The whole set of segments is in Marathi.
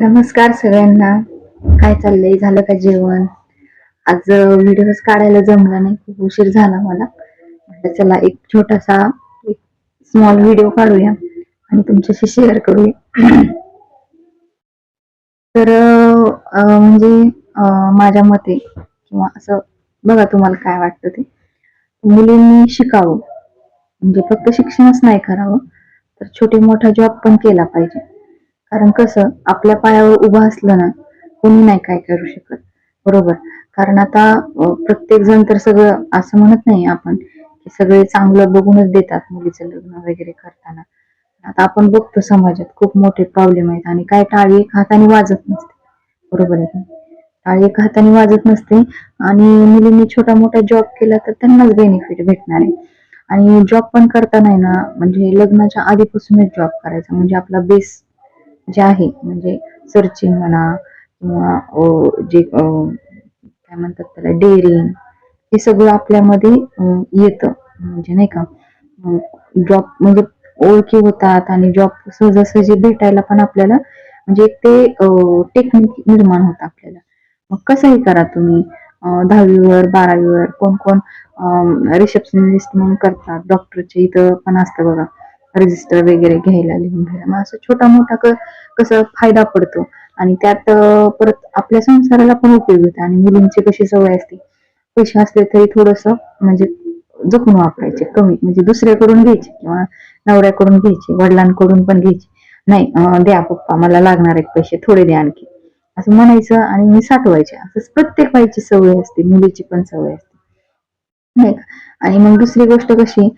नमस्कार सगळ्यांना. काय चाललंय? झालं का जेवण? आज व्हिडिओज काढायला जमला नाही. खूप उशीर झाला मला. म्हटलं चला एक छोटासा एक स्मॉल व्हिडिओ काढूया आणि तुमच्याशी शेअर करूया. तर म्हणजे माझ्या मते किंवा असं बघा तुम्हाला काय वाटतं ते. मुलींनी शिकावं. म्हणजे फक्त शिक्षणच नाही करावं तर छोटे मोठा जॉब पण केला पाहिजे. कारण कसं आपल्या पायावर उभं असलं ना कोणी नाही काय करू शकत. बरोबर? कारण आता प्रत्येक जण तर सगळं असं म्हणत नाही आपण की सगळे चांगलं बघूनच देतात मुलीचं लग्न वगैरे करताना. आता आपण बघतो समाजात खूप मोठे प्रॉब्लेम आहेत आणि काय टाळी एक हाताने वाजत नसते. बरोबर आहे टाळी एका हाताने वाजत नसते आणि मुलींनी छोटा मोठा जॉब केला तर त्यांनाच बेनिफिट भेटणार आहे. आणि जॉब पण करताना नाही ना म्हणजे लग्नाच्या आधीपासूनच जॉब करायचा म्हणजे आपला बेस जे आहे म्हणजे सर्चिंग म्हणा किंवा जे काय म्हणतात त्याला डेअरिंग हे सगळं आपल्यामध्ये येतं. म्हणजे नाही का जॉब म्हणजे ओळखी होतात आणि जॉब सहजासहजी भेटायला पण आपल्याला म्हणजे एक ते टेक्निक निर्माण होतं आपल्याला. मग कसंही करा तुम्ही दहावीवर बारावीवर कोण कोण रिसेप्शनिस्ट म्हणून करतात डॉक्टरच्या इथं पण असतं बघा. रजिस्टर वगैरे घ्यायला लिहून घ्यायला मग असं छोटा मोठा कसं फायदा पडतो. आणि त्यात परत आपल्या संसाराला पण उपयोग होतो. आणि मुलींची कशी सवय असते. पैसे असले तरी थोडस म्हणजे जखून वापरायचे कमी. म्हणजे दुसऱ्याकडून घ्यायचे किंवा नवऱ्याकडून घ्यायचे वडिलांकडून पण घ्यायचे. नाही द्या पप्पा मला लागणार आहेत पैसे थोडे द्या आणखी. असं म्हणायचं आणि मी साठवायचे. असं प्रत्येक बाईची सवय असते मुलीची पण सवय असते. नाही का? आणि मग दुसरी गोष्ट कशी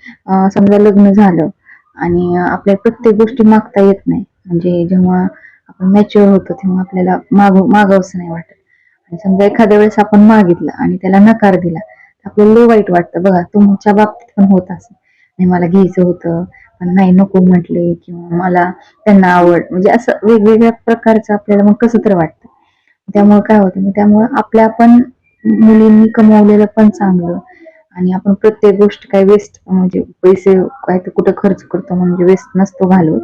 समजा लग्न झालं आणि आपल्या प्रत्येक गोष्टी मागता येत नाही. म्हणजे जेव्हा आपण मॅच्युअर होतो तेव्हा आपल्याला मागू मागावंसं नाही वाटत. आणि समजा एखाद्या वेळेस आपण मागितलं आणि त्याला नकार दिला तर आपल्याला वाईट वाटतं. बघा तुमच्या बाबतीत पण होत असं. नाही मला घ्यायचं होतं. पण नाही नको म्हटले किंवा मला त्यांना आवड. म्हणजे असं वेगवेगळ्या प्रकारचं आपल्याला मग कसं तर वाटतं. त्यामुळे काय होतं मग त्यामुळे आपल्या पण मुलींनी कमवलेलं पण चांगलं. आणि आपण प्रत्येक गोष्ट काय वेस्ट म्हणजे पैसे काय तर कुठं खर्च करतो म्हणजे वेस्ट नसतो घालवत.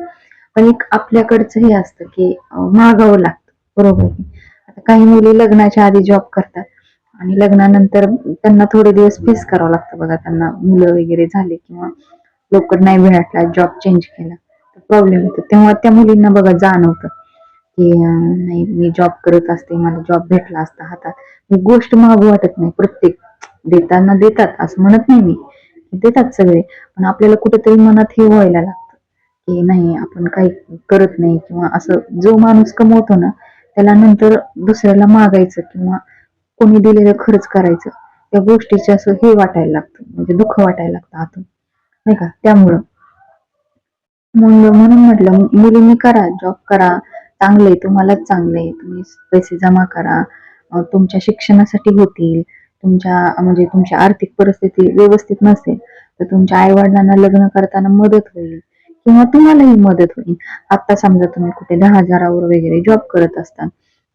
पण एक आपल्याकडचं हे असतं की मागावं लागतं. बरोबर आता काही मुली लग्नाच्या आधी जॉब करतात आणि लग्नानंतर त्यांना थोडे दिवस फेस करावं लागतं. बघा त्यांना मुलं वगैरे झाले किंवा लवकर नाही भेटला जॉब चेंज केला तर प्रॉब्लेम येतो. तेव्हा त्या मुलींना बघा जाणवतं की नाही मी जॉब करत असते मला जॉब भेटला असता हातात. ही गोष्ट मागू वाटत नाही प्रत्येक देताना देतात असं म्हणत नाही मी. देतात सगळे. पण आपल्याला कुठेतरी मनात हे व्हायला लागतं की नाही आपण काही करत नाही किंवा असं जो माणूस कमवतो ना त्याला नंतर दुसऱ्याला मागायचं किंवा कोणी दिलेलं खर्च करायचं त्या गोष्टीचे असं हे वाटायला लागतं. म्हणजे दुःख वाटायला लागतं आतून. नाही का? त्यामुळं. मग म्हणून म्हटलं मुलींनी करा जॉब करा चांगले तुम्हालाच चांगले तुम्ही पैसे जमा करा तुमच्या शिक्षणासाठी होतील. तुमच्या म्हणजे तुमची आर्थिक परिस्थिती व्यवस्थित नसेल तर तुमच्या आई वडिलांना लग्न करताना मदत होईल किंवा तुम्हालाही मदत होईल. आता समजा तुम्ही कुठे दहा हजारावर वगैरे जॉब करत असताल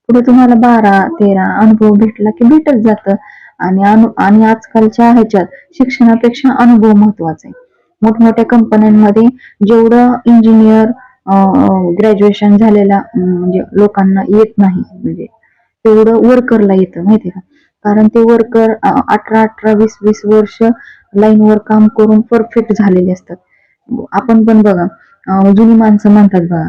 पुढे तुम्हाला बारा तेरा अनुभव भेटला की भेटत जातं. आणि अनु आणि आजकालच्या ह्याच्यात शिक्षणापेक्षा अनुभव महत्त्वाचा आहे. मोठमोठ्या कंपन्यांमध्ये जेवढं इंजिनियर ग्रॅज्युएशन झालेला म्हणजे लोकांना येत नाही म्हणजे तेवढं वर्करला येतं माहिती का? कारण ते वर्कर अठरा अठरा वीस वीस वर्ष लाईनवर काम करून परफेक्ट झालेले असतात. आपण पण बघा जुनी माणसं म्हणतात बघा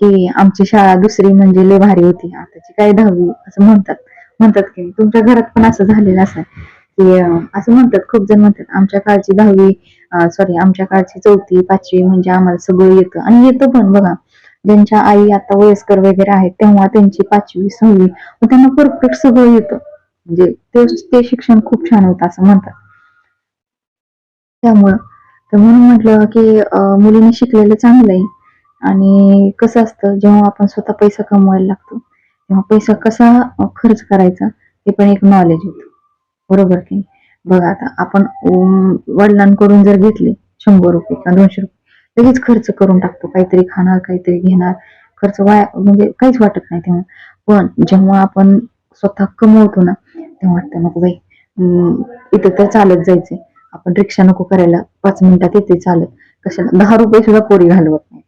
की आमची शाळा दुसरी म्हणजे लय भारी होती आताची काय दहावी असं म्हणतात. म्हणतात की तुमच्या घरात पण असं झालेलं असं की असं म्हणतात खूप जण म्हणतात आमच्या काळची दहावी सॉरी आमच्या काळची चौथी पाचवी म्हणजे आम्हाला सगळं येतं. आणि येतं पण बघा ज्यांच्या आई आता वयस्कर वगैरे आहेत तेव्हा त्यांची पाचवी सहावी त्यांना परफेक्ट सगळं येतं. म्हणजे ते ते शिक्षण खूप छान होतं असं म्हणतात. त्यामुळं तर म्हणून म्हटलं की मुलीने मुलींनी शिकलेलं चांगलं आहे. आणि कसं असतं जेव्हा आपण स्वतः पैसा कमवायला लागतो तेव्हा पैसा कसा खर्च करायचा ते पण एक नॉलेज होतं. बरोबर की बघा आता आपण वडिलांकडून जर घेतले शंभर रुपये किंवा दोनशे रुपये लगेच खर्च करून टाकतो. काहीतरी खाणार काहीतरी घेणार. खर्च वाया म्हणजे काहीच वाटत नाही तेव्हा. पण जेव्हा आपण स्वतः कमवतो ना तेव्हा वाटतं नको बाई. इथं तर चालत जायचंय. आपण रिक्षा नको करायला. पाच मिनिटात येते चालत. कशाला? दहा रुपये सुद्धा पोरी घालवत नाहीत.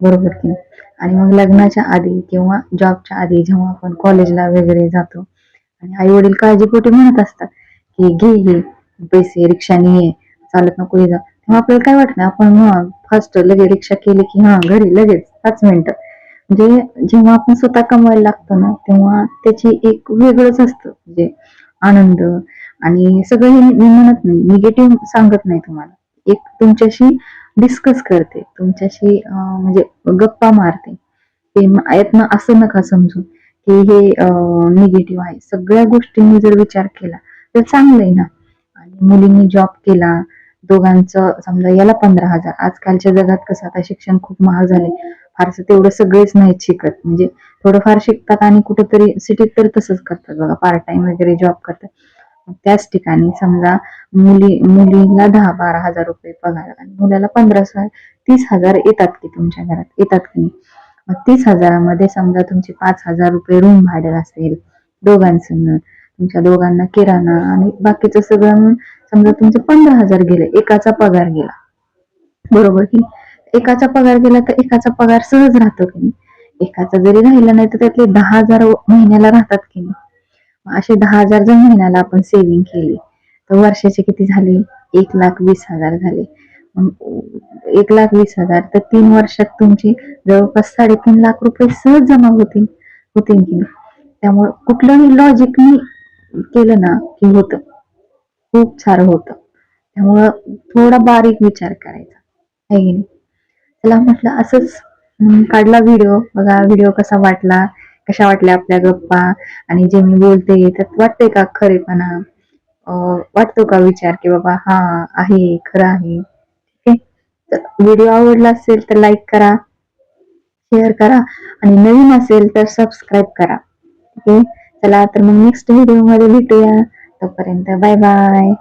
बरोबर की आणि मग लग्नाच्या आधी किंवा जॉबच्या आधी जेव्हा आपण कॉलेजला वगैरे जातो आणि आई वडील काळजीपोटी म्हणत असतात की घे घे. पैसे रिक्षाने ये चालत नको ये जा तेव्हा आपल्याला काय वाटत? नाही आपण मग फास्ट लगेच रिक्षा केली की हा घरी लगेच पाच मिनिटं. म्हणजे जेव्हा आपण स्वतः कमवायला लागतो ना तेव्हा त्याची एक वेगळंच असतं. म्हणजे आनंद आणि सगळं हे मी म्हणत नाही निगेटिव्ह सांगत नाही तुम्हाला. एक तुमच्याशी डिस्कस करते तुमच्याशी म्हणजे गप्पा मारते. ते म- यातनं असं नका समजू की हे निगेटिव्ह आहे. सगळ्या गोष्टींनी जर विचार केला तर चांगलं आहे ना. आणि मुलींनी जॉब केला दोघांचं समजा याला पंधरा हजार. आजकालच्या जगात कसं आता शिक्षण खूप महाग झाले फारसं तेवढं सगळेच नाहीत शिकत. म्हणजे थोडंफार शिकतात आणि कुठेतरी सिटीत तर तसंच करतात बघा पार्ट टाइम वगैरे जॉब करतात. त्याच ठिकाणी समजा मुली मुलीला दहा बारा हजार रुपये पगार आणि मुलाला पंधरा सा- तीस हजार येतात की तुमच्या घरात येतात की नाही? मग तीस हजारामध्ये समजा तुमचे पाच हजार रुपये रूम भाडं असेल दोघांचं मिळून तुमच्या दोघांना किराणा आणि बाकीचं सगळं समजा तुमचं पंधरा हजार गेलं एकाचा पगार गेला. बरोबर की एकाचा पगार गेला तर एकाचा पगार सहज राहतो की नाही? एकाचा जरी राहिला नाही तर त्यातले दहा हजार महिन्याला राहतात की नाही? असे दहा हजार जर महिन्याला आपण सेव्हिंग केली तर वर्षाचे किती झाले? एक लाख वीस हजार झाले. एक लाख वीस हजार तर तीन वर्षात तुमचे जवळपास साडेतीन लाख रुपये सहज जमा होतील होतील की नाही? त्यामुळे कुठलंही लॉजिकनी केलं ना की होतं. खूप सारं होतं. त्यामुळं थोडा बारीक विचार करायचा. आहे की नाही? त्याला म्हटलं असंच काढला व्हिडिओ बघा व्हिडिओ कसा वाटला कशा वाटल्या आपल्या गप्पा? आणि जे मी बोलते त्यात वाटते का खरेपणा? वाटतो का विचार की बाबा हा आहे खरं आहे. ठीक आहे? तर व्हिडिओ आवडला असेल तर लाईक करा शेअर करा. आणि नवीन असेल तर सबस्क्राईब करा. ओके चला तर मग नेक्स्ट व्हिडिओमध्ये भेटूया. तोपर्यंत बाय बाय